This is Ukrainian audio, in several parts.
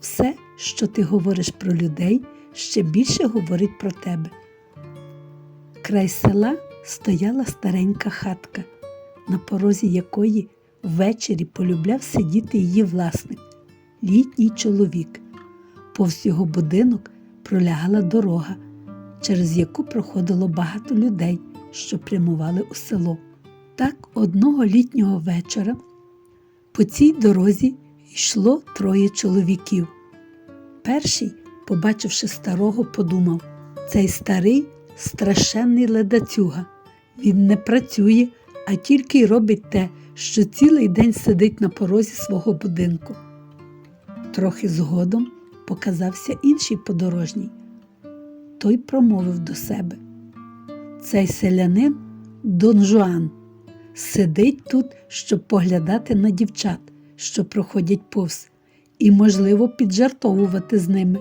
Все, що ти говориш про людей, ще більше говорить про тебе. Край села стояла старенька хатка, на порозі якої ввечері полюбляв сидіти її власник, літній чоловік. Повз його будинок пролягала дорога, через яку проходило багато людей, що прямували у село. Так одного літнього вечора по цій дорозі йшло троє чоловіків. Перший, побачивши старого, подумав цей старий страшенний ледацюга. Він не працює, а тільки й робить те, що цілий день сидить на порозі свого будинку. Трохи згодом показався інший подорожній. Той промовив до себе. Цей селянин Дон Жуан сидить тут, щоб поглядати на дівчат, що проходять повз, і, можливо, піджартовувати з ними.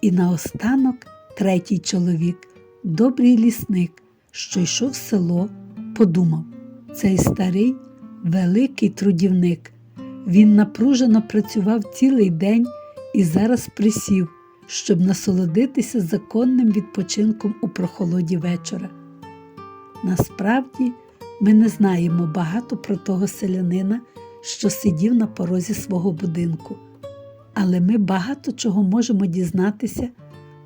І наостанок третій чоловік, добрий лісник, що йшов в село, подумав цей старий великий трудівник. Він напружено працював цілий день і зараз присів, щоб насолодитися законним відпочинком у прохолоді вечора. Насправді, ми не знаємо багато про того селянина, що сидів на порозі свого будинку, але ми багато чого можемо дізнатися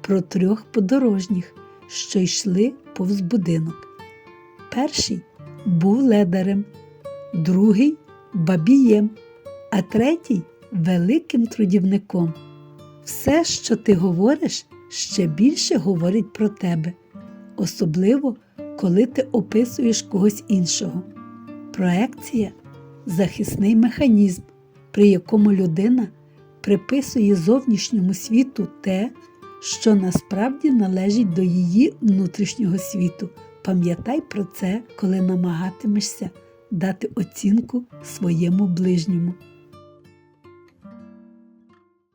про трьох подорожніх, що йшли повз будинок. Перший був ледарем, другий бабієм, а третій великим трудівником. Все, що ти говориш, ще більше говорить про тебе, особливо коли ти описуєш когось іншого. Проекція захисний механізм, при якому людина приписує зовнішньому світу те, що насправді належить до її внутрішнього світу. Пам'ятай про це, коли намагатимешся дати оцінку своєму ближньому.